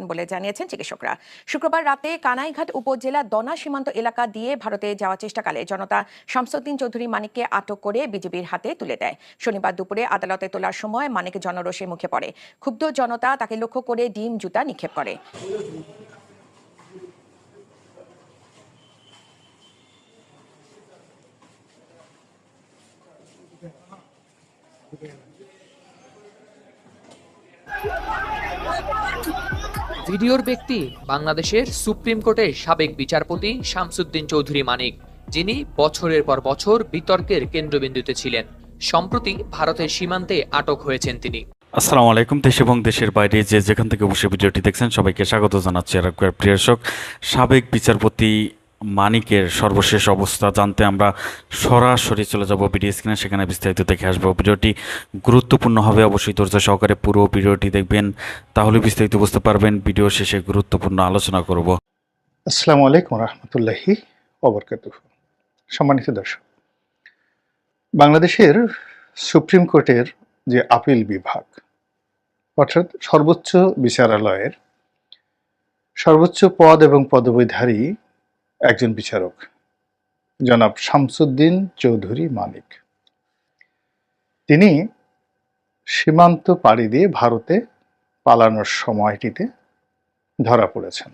বলে জানিয়েছেন চিকিৎসকরা। শুক্রবার রাতে কানাইঘাট উপজেলা দনা সীমান্ত এলাকা দিয়ে ভারতে যাওয়ার চেষ্টাকালে জনতা শামসুদ্দিন চৌধুরী মানিককে আটক করে বিজেপির হাতে তুলে দেয়। শনিবার দুপুরে আদালতে তোলার সময় মানিক জনরোষে মুখে পড়ে। ক্ষুব্ধ জনতা তাকে লক্ষ্য করে ডিম, জুতা নিক্ষেপ করে। ভিডিওর ব্যক্তি বাংলাদেশের সুপ্রিম কোর্টের সাবেক বিচারপতি শামসুদ্দিন চৌধুরী মানিক, যিনি বছরের পর বছর বিতর্কের কেন্দ্রবিন্দুতে ছিলেন। সম্প্রতি ভারতের সীমান্তে আটক হয়েছেন তিনি। আসসালামু আলাইকুম, দেশ এবং দেশের বাইরে যে যেখান থেকে বসে ভিডিওটি দেখছেন, সবাইকে স্বাগত জানাচ্ছি আর প্রিয়শক সাবেক বিচারপতি মানিকের সর্বশেষ অবস্থা জানতে আমরা সরাসরি চলে যাব ভিডিও স্ক্রিনে, সেখানে বিস্তারিত দেখে আসব। ভিডিওটি গুরুত্বপূর্ণ হবে, অবশ্যই ধৈর্য সহকারে পুরো ভিডিওটি দেখবেন, তাহলে বিস্তারিত বুঝতে পারবেন। ভিডিও শেষে গুরুত্বপূর্ণ আলোচনা করব। আসসালামু আলাইকুম রহমতুল্লাহি অবরকাত সম্মানিত দর্শক, বাংলাদেশের সুপ্রিম কোর্টের যে আপিল বিভাগ, অর্থাৎ সর্বোচ্চ বিচারালয়ের সর্বোচ্চ পদ এবং পদবীধারী একজন বিচারক, জনাব শামসুদ্দিন চৌধুরী মানিক তিনি সীমান্ত পাড়ি দিয়ে ভারতে পালানোর সময়টিতে ধরা পড়েছেন।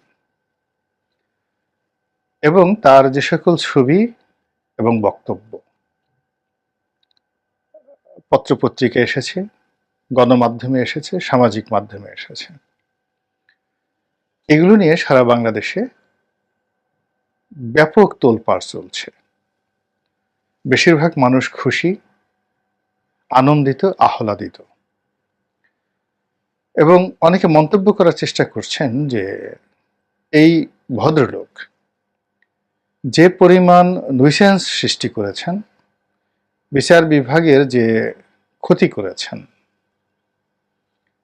এবং তার যে সকল ছবি এবং বক্তব্য, পত্রপত্রিকা এসেছে, গণমাধ্যমে এসেছে, সামাজিক মাধ্যমে এসেছে। এগুলো নিয়ে সারা বাংলাদেশে ব্যাপক তোলপাড় চলছে। বেশিরভাগ মানুষ খুশি, আনন্দিত, আহ্লাদিত। এবং অনেকে মন্তব্য করার চেষ্টা করছেন যে, এই ভদ্রলোক যে পরিমাণ নুইসেন্স সৃষ্টি করেছেন, বিচার বিভাগের যে ক্ষতি করেছেন,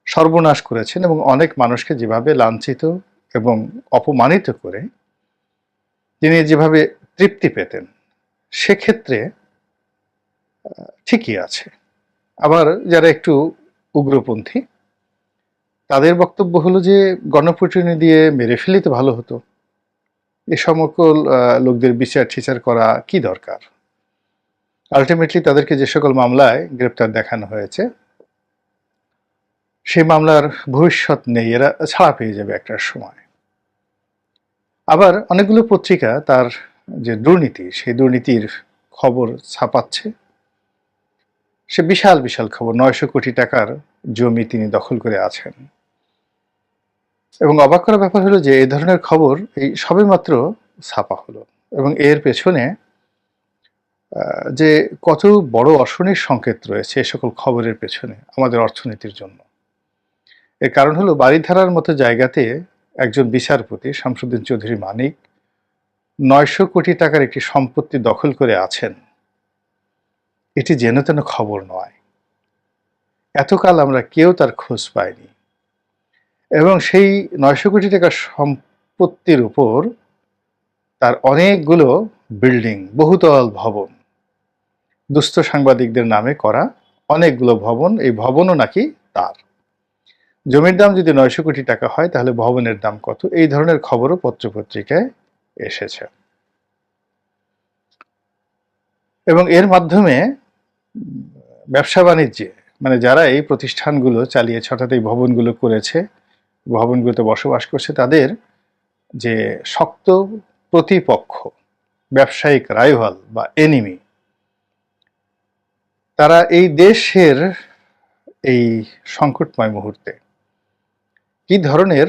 সর্বনাশ করেছেন এবং অনেক মানুষকে যেভাবে লাঞ্ছিত এবং অপমানিত করে তিনি যেভাবে তৃপ্তি পেতেন, সেক্ষেত্রে ঠিকই আছে। আবার যারা একটু উগ্রপন্থী, তাদের বক্তব্য হলো যে গণপ্রতিনিধি দিয়ে মেরে ফেলে তো ভালো হতো। এ সমকল লোকদের বিচার টিচার করা কি দরকার? আলটিমেটলি তাদেরকে যে সকল মামলায় গ্রেপ্তার দেখানো হয়েছে, সেই মামলার ভবিষ্যৎ নেই। এরা ছাড়া পেয়ে যাবে একটা সময়। আবার অনেকগুলো পত্রিকা তার যে দুর্নীতি, সেই দুর্নীতির খবর ছাপাচ্ছে। সে বিশাল বিশাল খবর, নয়শো কোটি টাকার জমি তিনি দখল করে আছেন। এবং অবাক করার ব্যাপার হলো যে এই ধরনের খবর এই সবেমাত্র ছাপা হলো। এবং এর পেছনে যে কত বড় অশনির সংকেত রয়েছে এ সকল খবরের পেছনে আমাদের অর্থনীতির জন্য। এর কারণ হলো বাড়িধারার মতো জায়গাতে একজন বিচারপতি, শামসুদ্দিন চৌধুরী মানিক, নয়শো কোটি টাকার একটি সম্পত্তি দখল করে আছেন। এটি যেন তেন খবর নয়। এতকাল আমরা কেউ তার খোঁজ পাইনি। এবং সেই নয়শো কোটি টাকার সম্পত্তির উপর তার অনেকগুলো বিল্ডিং, বহুতল ভবন, দুস্থ সাংবাদিকদের নামে করা অনেকগুলো ভবন, এই ভবনও নাকি তার। জমির দাম যদি নয়শো কোটি টাকা হয়, তাহলে ভবনের দাম কত? এই ধরনের খবরও পত্রপত্রিকায় এসেছে। এবং এর মাধ্যমে ব্যবসা বাণিজ্যে মানে যারা এই প্রতিষ্ঠানগুলো চালিয়েছে, অর্থাৎ এই ভবনগুলো করেছে, ভবনগুলোতে বসবাস করছে, তাদের যে শক্ত প্রতিপক্ষ, ব্যবসায়িক রাইভাল বা এনিমি তারা এই দেশের এই সংকটময় মুহূর্তে কি ধরনের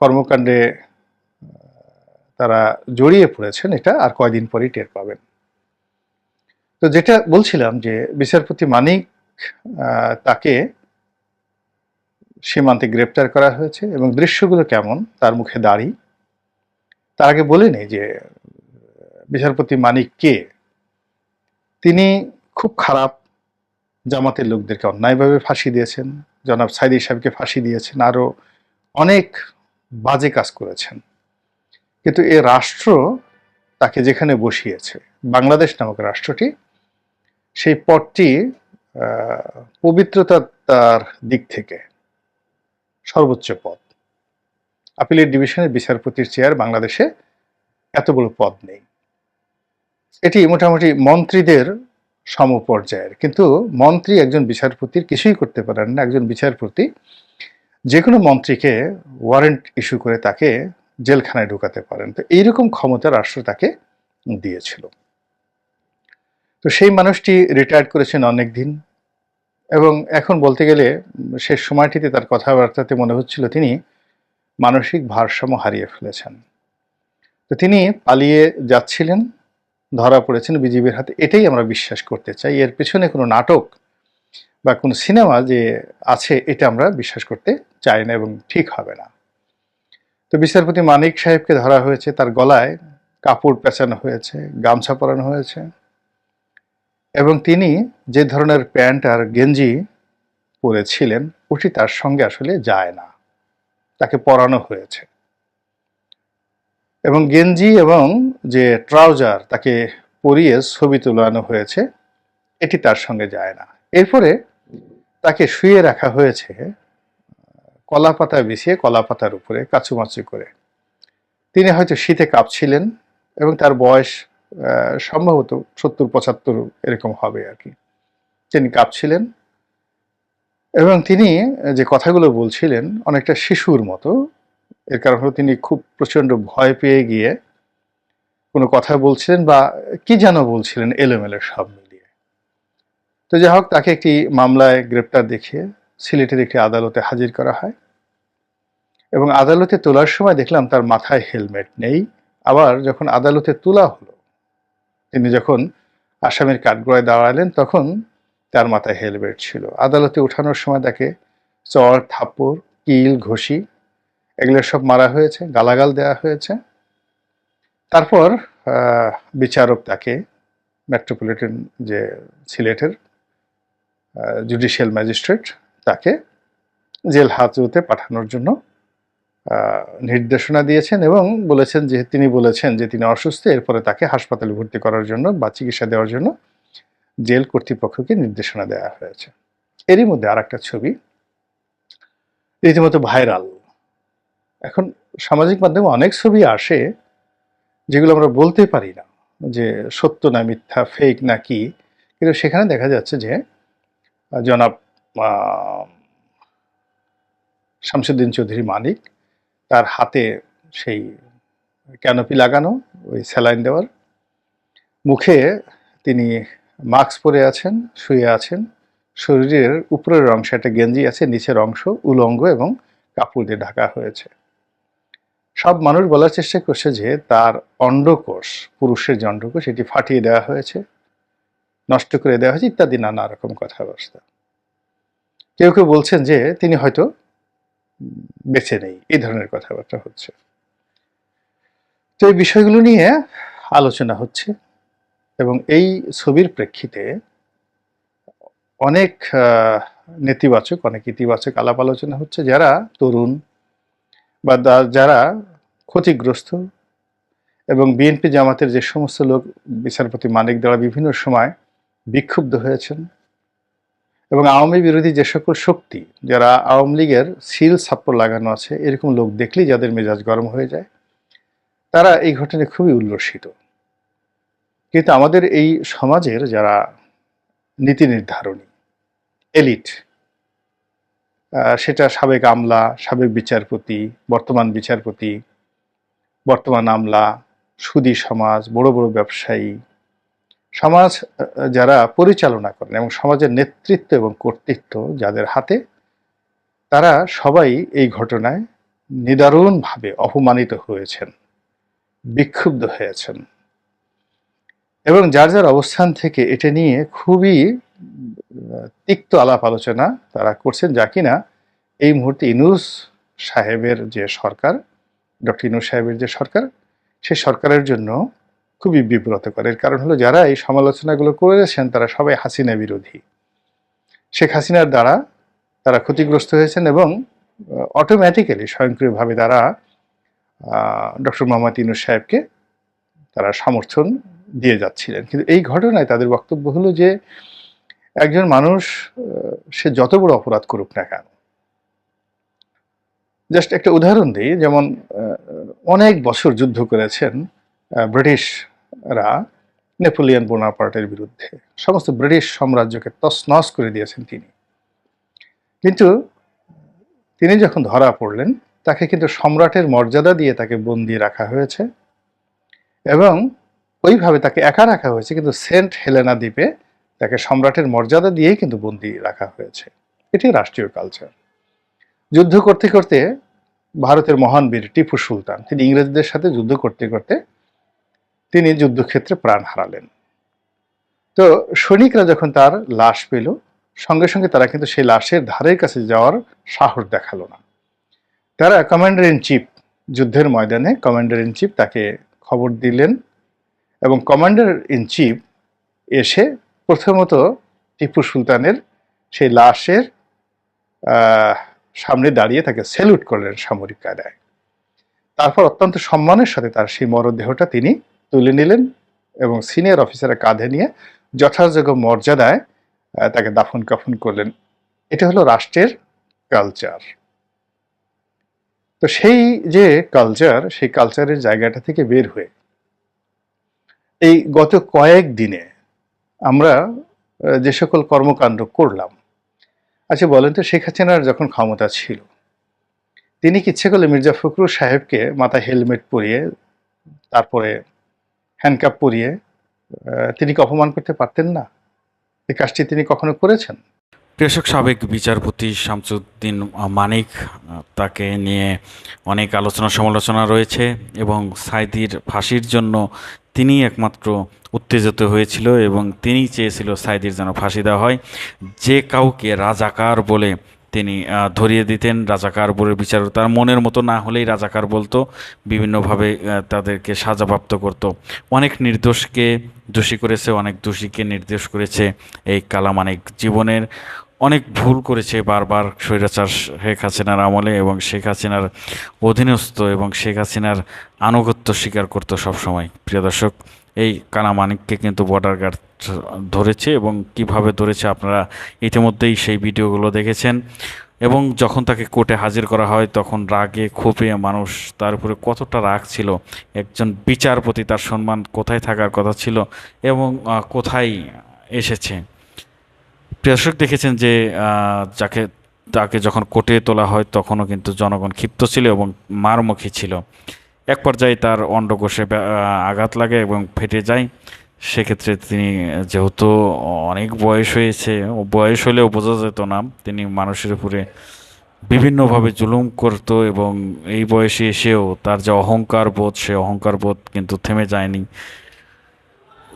কর্মকাণ্ডে তারা জড়িয়ে পড়েছেন এটা আর কয়দিন পরেই টের পাবেন। তো যেটা বলছিলাম যে বিচারপতি মানিক তাকে সীমান্তে গ্রেপ্তার করা হয়েছে এবং দৃশ্যগুলো কেমন, তার মুখে দাড়ি। তার আগে বলে নেই যে, বিচারপতি মানিক কে। তিনি খুব খারাপ জামাতের লোকদেরকে অন্যায়ভাবে ফাঁসি দিয়েছেন। জনাব সাইদি সাহেবকে ফাঁসি দিয়েছেন। আরও অনেক বাজে কাজ করেছেন। কিন্তু এ রাষ্ট্র তাকে যেখানে বসিয়েছে বাংলাদেশ নামক রাষ্ট্রটি সেই আহ, পবিত্রতা তার দিক থেকে সর্বোচ্চ পদ আপিলের ডিভিশনের বিচারপতির চেয়ার বাংলাদেশে এত বড় পদ নেই। এটি মোটামুটি মন্ত্রীদের সমপর্যায়ের। কিন্তু মন্ত্রী একজন বিচারপতির কিছুই করতে পারেন না একজন বিচারপতি যে কোনো মন্ত্রীকে ওয়ারেন্ট ইস্যু করে তাকে জেলখানায় ঢুকাতে পারেন। তো এইরকম ক্ষমতা রাষ্ট্র তাকে দিয়েছিল। তো সেই মানুষটি রিটায়ার্ড করেছেন অনেক দিন এবং এখন বলতে গেলে শেষ সময়টিতে তার কথাবার্তাতে মনে হচ্ছিল তিনি মানসিক ভারসাম্য হারিয়ে ফেলেছেন। তো তিনি পালিয়ে যাচ্ছিলেন, ধরা পড়েছেন বিজিবির হাতে। এটাই আমরা বিশ্বাস করতে চাই। এর পেছনে কোনো নাটক বা কোনো সিনেমা যে আছে, এটা আমরা বিশ্বাস করতে চাই না এবং ঠিক হবে না। তো বিচারপতি মানিক সাহেবকে ধরা হয়েছে, তার গলায় কাপড় পেঁচানো হয়েছে, গামছা পরানো হয়েছে এবং তিনি যে ধরনের প্যান্ট আর গেঞ্জি পরেছিলেন, ওটি তার সঙ্গে আসলে যায় না। তাকে পরানো হয়েছে এবং গেঞ্জি এবং যে ট্রাউজার তাকে পরিয়ে ছবি তোলানো হয়েছে, এটি তার সঙ্গে যায় না। এরপরে তাকে শুয়ে রাখা হয়েছে, কলা পাতা বিছিয়ে কলা পাতার উপরে কাচুমাচু করে। তিনি হয়তো শীতে কাঁপছিলেন এবং তার বয়স সম্ভবত সত্তর, পঁচাত্তর এরকম হবে আর কি। তিনি কাঁপছিলেন এবং তিনি যে কথাগুলো বলছিলেন অনেকটা শিশুর মতো, এর কারণ হলো তিনি খুব প্রচণ্ড ভয় পেয়ে গিয়ে কোনো কথা বলছিলেন বা কি যেন বলছিলেন এলোমেলো মিলিয়ে তো যাই হোক, তাকে একটি মামলায় গ্রেপ্তার দেখিয়ে সিলেটের একটি আদালতে হাজির করা হয়। এবং আদালতে তোলার সময় দেখলাম তার মাথায় হেলমেট নেই। আবার যখন আদালতে তোলা হলো, তিনি যখন আসামির কাঠগড়ায় দাঁড়ালেন, তখন তার মাথায় হেলমেট ছিল। আদালতে ওঠানোর সময় তাকে চর, থাপ্পড়, কিল, ঘষি এগুলো সব মারা হয়েছে, গালাগাল দেওয়া হয়েছে। তারপর বিচারক তাকে মেট্রোপলিটন যে সিলেটের জুডিশিয়াল ম্যাজিস্ট্রেট তাকে জেল হাজতে পাঠানোর জন্য নির্দেশনা দিয়েছেন এবং বলেছেন যে, তিনি বলেছেন যে, তিনি অসুস্থ, এরপরে তাকে হাসপাতালে ভর্তি করার জন্য বা চিকিৎসা দেওয়ার জন্য জেল কর্তৃপক্ষকে নির্দেশনা দেওয়া হয়েছে। এরই মধ্যে আর একটা ছবি, রীতিমতো ভাইরাল। এখন সামাজিক মাধ্যমে অনেক ছবি আসে যেগুলো আমরা বলতে পারি না যে, সত্য না মিথ্যা ফেক না কি, কিন্তু সেখানে দেখা যাচ্ছে যে জনাব শামসুদ্দিন চৌধুরী মানিক, তার হাতে সেই ক্যানোপি লাগানো, ওই স্যালাইন দেওয়ার। মুখে তিনি মাস্ক পরে আছেন, শুয়ে আছেন। শরীরের উপরের অংশে একটা গেঞ্জি আছে, নিচের অংশ উলঙ্গ এবং কাপড় দিয়ে ঢাকা হয়েছে। সব মানুষ বলার চেষ্টা করছে যে তার অন্ডকোষ, পুরুষের যে অন্ডকোষ এটি ফাটিয়ে দেওয়া হয়েছে। নষ্ট করে দেওয়া হয়েছে, ইত্যাদি, নানা রকম কথাবার্তা। কেউ কেউ বলছেন যে তিনি হয়তো বেছে নেই, এই ধরনের কথাবার্তা হচ্ছে। তো এই বিষয়গুলো নিয়ে আলোচনা হচ্ছে এবং এই ছবির প্রেক্ষিতে অনেক নেতিবাচক, অনেক ইতিবাচক আলাপ আলোচনা হচ্ছে। যারা তরুণ বা যারা ক্ষতিগ্রস্ত এবং বিএনপি জামাতের যে সমস্ত লোক বিচারপতি মানিক দ্বারা বিভিন্ন সময় বিক্ষুব্ধ হয়েছেন। এবং আওয়ামী বিরোধী যে সকল শক্তি, যারা আওয়ামী লীগের সিল ছাপ্পর লাগানো আছে, এরকম লোক দেখলেই যাদের মেজাজ গরম হয়ে যায়, তারা এই ঘটনায় খুবই উল্লসিত। কিন্তু আমাদের এই সমাজের যারা নীতি নির্ধারণী, এলিট সেটা সাবেক আমলা, সাবেক বিচারপতি, বর্তমান বিচারপতি, বর্তমান আমলা, সুদী সমাজ, বড় বড় ব্যবসায়ী সমাজ যারা পরিচালনা করেন এবং সমাজের নেতৃত্ব এবং কর্তৃত্ব যাদের হাতে, তারা সবাই এই ঘটনায় নিদারুণভাবে অপমানিত হয়েছেন, বিক্ষুব্ধ হয়েছেন। এবং যার যার অবস্থান থেকে এটা নিয়ে খুবই তিক্ত আলাপ আলোচনা তারা করছেন, যা কিনা এই মুহূর্তে ইনুস সাহেবের যে সরকার, ডক্টর ইনুস সাহেবের যে সরকার, সে সরকারের জন্য খুবই বিব্রতকর। এর কারণ হলো যারা এই সমালোচনাগুলো করেছেন তারা সবাই হাসিনা বিরোধী। শেখ হাসিনার দ্বারা তারা ক্ষতিগ্রস্ত হয়েছেন এবং অটোমেটিক্যালি স্বয়ংক্রিয়ভাবে তারা ডক্টর মোহাম্মদ ইনুস সাহেবকে তারা সমর্থন দিয়ে যাচ্ছিলেন। কিন্তু এই ঘটনায় তাদের বক্তব্য হলো যে একজন মানুষ সে যত বড় অপরাধ করুক না কেন। জাস্ট একটা উদাহরণ দিই যেমন অনেক বছর যুদ্ধ করেছেন আহ, ব্রিটিশরা নেপোলিয়ন বোনাপার্টের বিরুদ্ধে সমস্ত ব্রিটিশ সাম্রাজ্যকে তছনছ করে দিয়েছেন তিনি। কিন্তু তিনি যখন ধরা পড়লেন, তাকে কিন্তু সম্রাটের মর্যাদা দিয়ে তাকে বন্দি রাখা হয়েছে এবং ওইভাবে তাকে একা রাখা হয়েছে, কিন্তু সেন্ট হেলেনা দ্বীপে তাকে সম্রাটের মর্যাদা দিয়েই কিন্তু বন্দি রাখা হয়েছে। এটি রাষ্ট্রীয় কালচার। যুদ্ধ করতে করতে ভারতের মহান বীর টিপু সুলতান, তিনি ইংরেজদের সাথে যুদ্ধ করতে করতে তিনি যুদ্ধক্ষেত্রে প্রাণ হারালেন। তো সৈনিকরা যখন তার লাশ পেল, সঙ্গে সঙ্গে তারা কিন্তু সেই লাশের ধারের কাছে যাওয়ার সাহস দেখাল না। তারা কমান্ডার ইন চিফ যুদ্ধের ময়দানে কমান্ডার ইন চিফ তাকে খবর দিলেন এবং কমান্ডার ইন চিফ এসে প্রথমত টিপু সুলতানের সেই লাশের সামনে দাঁড়িয়ে তাকে স্যালুট করলেন সামরিক কায়দায় তারপর অত্যন্ত সম্মানের সাথে তার সেই মরদেহটা তিনি তুলে নিলেন এবং সিনিয়র অফিসারের কাঁধে নিয়ে যথাযোগ্য মর্যাদায় তাকে দাফন কাফন করলেন। এটা হলো রাষ্ট্রের কালচার তো সেই যে কালচার সেই কালচারের জায়গাটা থেকে বের হয়ে এই গত কয়েক দিনে আমরা যে সকল কর্মকাণ্ড করলাম আচ্ছা বলেন তো শেখ হাসিনার যখন ক্ষমতা ছিল, তিনি কি ইচ্ছে করলে মির্জা ফখরুল সাহেবকে মাথায় হেলমেট পরিয়ে তারপরে হ্যান্ডকাপ পরিয়ে তিনি অপমান করতে পারতেন না? এই কাজটি তিনি কখনো করেছেন? প্রিয়শক সাবেক বিচারপতি শামসুদ্দিন মানিক তাকে নিয়ে অনেক আলোচনা সমালোচনা রয়েছে এবং সাইদির ফাঁসির জন্য তিনি একমাত্র উত্তেজিত হয়েছিল এবং তিনি চেয়েছিল সাইদির যেন ফাঁসি দেওয়া হয়। যে কাউকে রাজাকার বলে তিনি ধরিয়ে দিতেন রাজাকার বলে বিচার। তার মনের মতো না হলেই রাজাকার বলতো, বিভিন্নভাবে তাদেরকে সাজাপ্রাপ্ত করত। অনেক নির্দোষকে দোষী করেছে, অনেক দোষীকে নির্দেশ করেছে এই কালামানিক জীবনের। অনেক ভুল করেছে বারবার স্বৈরাচার শেখ হাসিনার আমলে এবং শেখ হাসিনার অধীনস্থ এবং শেখ হাসিনার আনুগত্য স্বীকার করতো সবসময়। প্রিয় দর্শক, এই কালামানিককে কিন্তু বর্ডার গার্ড ধরেছে এবং কীভাবে ধরেছে আপনারা ইতিমধ্যেই সেই ভিডিওগুলো দেখেছেন এবং যখন তাকে কোর্টে হাজির করা হয় তখন রাগে ক্ষোভে মানুষ তার উপরে কতটা রাগ ছিল, একজন বিচারপতি তার সম্মান কোথায় থাকার কথা ছিল এবং কোথায় এসেছে। দর্শক, দেখেছেন যে যাকে, তাকে যখন কোর্টে তোলা হয়, তখনও কিন্তু জনগণ ক্ষিপ্ত ছিল এবং মারমুখী ছিল। এক পর্যায়ে তার অন্ডকোষে আঘাত লাগে এবং ফেটে যায়। সেক্ষেত্রে তিনি যেহেতু অনেক বয়স হয়েছে, বয়স হলেও বোঝা যেত না, তিনি মানুষের উপরে বিভিন্নভাবে জুলুম করত এবং এই বয়সে এসেও তার যে অহংকার বোধ, সে অহংকার বোধ কিন্তু থেমে যায়নি।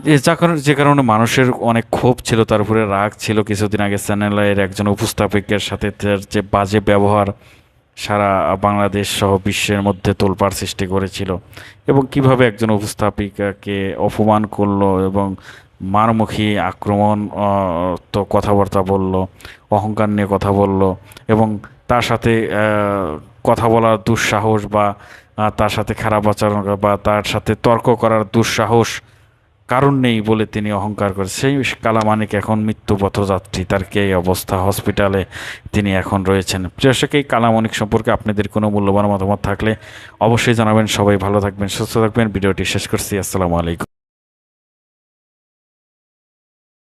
যে কারণে যে কারণে মানুষের অনেক ক্ষোভ ছিল, তার উপরে রাগ ছিল। কিছুদিন আগে চ্যানেলের একজন উপস্থাপকের সাথে তার যে বাজে ব্যবহার সারা বাংলাদেশ সহ বিশ্বের মধ্যে তোলপাড় সৃষ্টি করেছিল এবং কীভাবে একজন উপস্থাপিকাকে অপমান করল এবং মারমুখী আক্রমণ তো কথাবার্তা বলল, অহংকার নিয়ে কথা বলল এবং তার সাথে কথা বলার দুঃসাহস বা তার সাথে খারাপ আচরণ বা তার সাথে তর্ক করার দুঃসাহস কারণ নেই বলে তিনি অহংকার করে। সেই কালামানিক এখন মৃত্যু পথযাত্রী, তার কে অবস্থা? হসপিটালে তিনি এখন রয়েছেন। প্রিয়সক এই কালামানিক সম্পর্কে আপনাদের কোনো মূল্যবান মতামত থাকলে অবশ্যই জানাবেন। সবাই ভালো থাকবেন, সুস্থ থাকবেন। ভিডিওটি শেষ করছি। আসসালামু আলাইকুম।